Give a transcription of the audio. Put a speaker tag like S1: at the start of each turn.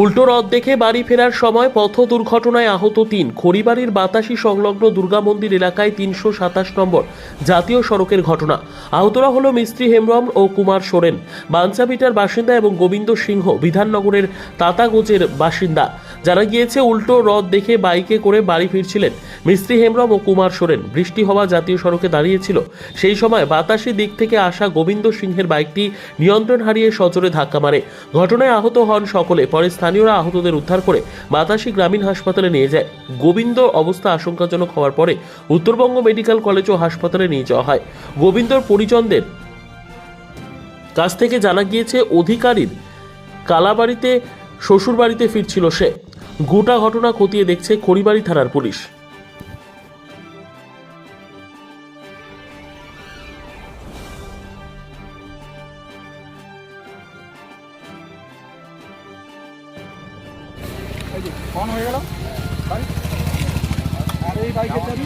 S1: উল্টো রথ দেখে বাড়ি ফেরার সময় পথ দুর্ঘটনায় আহত তিন। খড়িবাড়ির বাতাসি সংলগ্ন দুর্গা মন্দির এলাকায় তিনশো সাতাশ নম্বর জাতীয় সড়কের ঘটনা। আহতরা হলো মিস্ত্রি হেমব্রম ও কুমার সোরেন। বাঞ্চাবিটার বাসিন্দা এবং গোবিন্দ সিংহ বিধাননগরের তাতাগোজের বাসিন্দা। যারা গিয়েছে, উল্টো রথ দেখে বাইকে করে বাড়ি ফিরছিলেন মিস্ত্রি হেমব্রম ও কুমার সোরেন। বৃষ্টি হওয়া জাতীয় সড়কে দাঁড়িয়েছিল। সেই সময় বাতাসি দিক থেকে আসা গোবিন্দ সিংহের বাইকটি নিয়ন্ত্রণ হারিয়ে সজোরে ধাক্কা মারে। ঘটনায় আহত হন সকলে, পরে স্থানীয়রা আহতদের উদ্ধার করে বাতাসি গ্রামীণ হাসপাতালে নিয়ে যায়। গোবিন্দ অবস্থা আশঙ্কাজনক হওয়ার পরে উত্তরবঙ্গ মেডিকেল কলেজ ও হাসপাতালে নিয়ে যাওয়া হয়। গোবিন্দর পরিজনদের কাছ থেকে জানা গিয়েছে, অধিকারীর কালাবাড়িতে শ্বশুরবাড়িতে ফিরছিল সে। গোটা ঘটনা খতিয়ে দেখছে খড়িবাড়ি থানার পুলিশ।
S2: অন হয়ে গেল। আর এই বাইকের চাবি?